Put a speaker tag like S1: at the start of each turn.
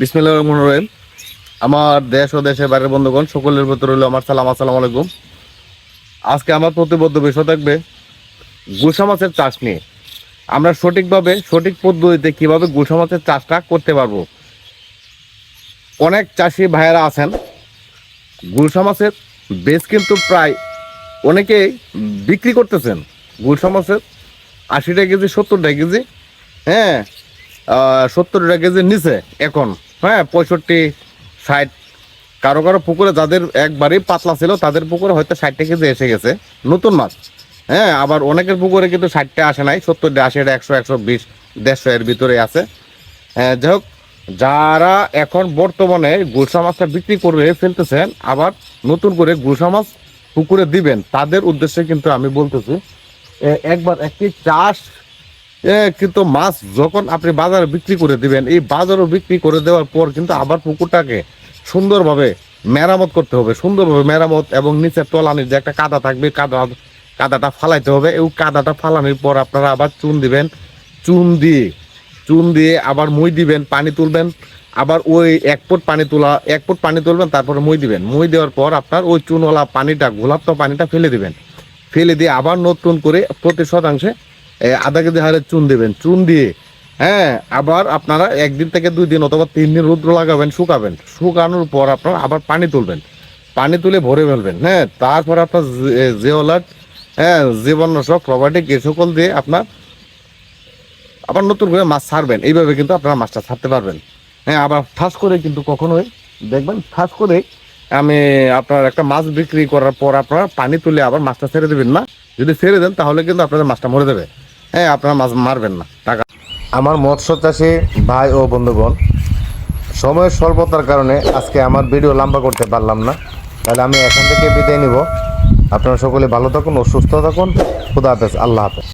S1: বিসমিল্লাহ রহমান রহিম। আমার দেশ ও দেশের বাইরের বন্ধুগণ, সকলের ভেতর রইল আমার সালাম, আসসালামু আলাইকুম। আজকে আমার প্রতিবদ্ধ বিষয় থাকবে গুলশা মাছের চাষ নিয়ে। আমরা সঠিকভাবে, সঠিক পদ্ধতিতে কীভাবে গুলশা মাছের চাষটা করতে পারব? অনেক চাষি ভাইয়েরা আছেন। গুলশা মাছের বেশ কিন্তু প্রায় অনেকেই বিক্রি করতেছেন। গুলশা মাছের আশি টাকা কেজি সত্তর টাকা কেজি হ্যাঁ সত্তর টাকা কেজির নিচে এখন। হ্যাঁ পঁয়ষট্টি, ষাট। কারও কারও পুকুরে যাদের একবারেই পাতলা ছিল, তাদের পুকুরে হয়তো ষাট টাকা কেজি এসে গেছে। নতুন মাছ। হ্যাঁ আবার অনেকের পুকুরে কিন্তু ষাটটা আসে নাই, সত্তরটা আশি একশো একশো বিশ, দেড়শো এর ভিতরে আছে। হ্যাঁ যাই হোক, যারা এখন বর্তমানে গুলশা মাছটা বিক্রি করে ফেলতেছেন, আবার নতুন করে গুলশা মাছ পুকুরে দিবেন, তাদের উদ্দেশ্যে কিন্তু আমি বলতেছি একবার একটি চাষ কিন্তু মাছ যখন আপনি বাজারে বিক্রি করে দিবেন, এই বাজারও বিক্রি করে দেওয়ার পর কিন্তু আবার পুকুরটাকে সুন্দরভাবে মেরামত করতে হবে, সুন্দরভাবে মেরামত এবং নিচে তলানির যে একটা কাদা থাকবে, কাদা, কাদাটা ফালাইতে হবে। এই কাদাটা ফালানোর পর আপনারা আবার চুন দিবেন, চুন দিয়ে চুন দিয়ে আবার মই দিবেন, পানি তুলবেন, আবার ওই এক ফুট পানি তোলা, এক ফুট পানি তুলবেন, তারপরে মই দিবেন। মই দেওয়ার পর আপনার ওই চুনওয়ালা পানিটা, গোলাপ্ত পানিটা ফেলে দিবেন। ফেলে দিয়ে আবার নতুন করে প্রতি শতাংশে আধা কেজি হারে চুন দেবেন। চুন দিয়ে হ্যাঁ আবার আপনারা একদিন থেকে দুই দিন অথবা তিন দিন রৌদ্র লাগাবেন, শুকাবেন। শুকানোর পর আপনারা আবার পানি তুলবেন। পানি তুলে ভরে ফেলবেন হ্যাঁ। তারপর আপনার জিওলাট হ্যাঁ জীবনাশক প্রবাটিক এ সকল দিয়ে আপনার আবার নতুন করে মাছ ছাড়বেন। এইভাবে কিন্তু আপনারা মাছটা ছাড়তে পারবেন। হ্যাঁ আবার ফাঁস করে কিন্তু কখনোই দেখবেন, ঠাস করে আমি আপনার একটা মাছ বিক্রি করার পর আপনারা পানি তুলে আবার মাছটা ছেড়ে দেবেন না। যদি ছেড়ে দেন তাহলে কিন্তু আপনাদের মাছটা মরে দেবে হ্যাঁ আপনার মাছ মারবেন না। টাকা আমার মৎস্য চাষি ভাই ও বন্ধুগণ, সময়ের স্বল্পতার কারণে আজকে আমার ভিডিও লম্বা করতে পারলাম না। তাহলে আমি এখান থেকে বিদায় নিব। আপনারা সকলে ভালো থাকুন ও সুস্থ থাকুন। খুদা হাফেজ, আল্লাহ হাফেজ।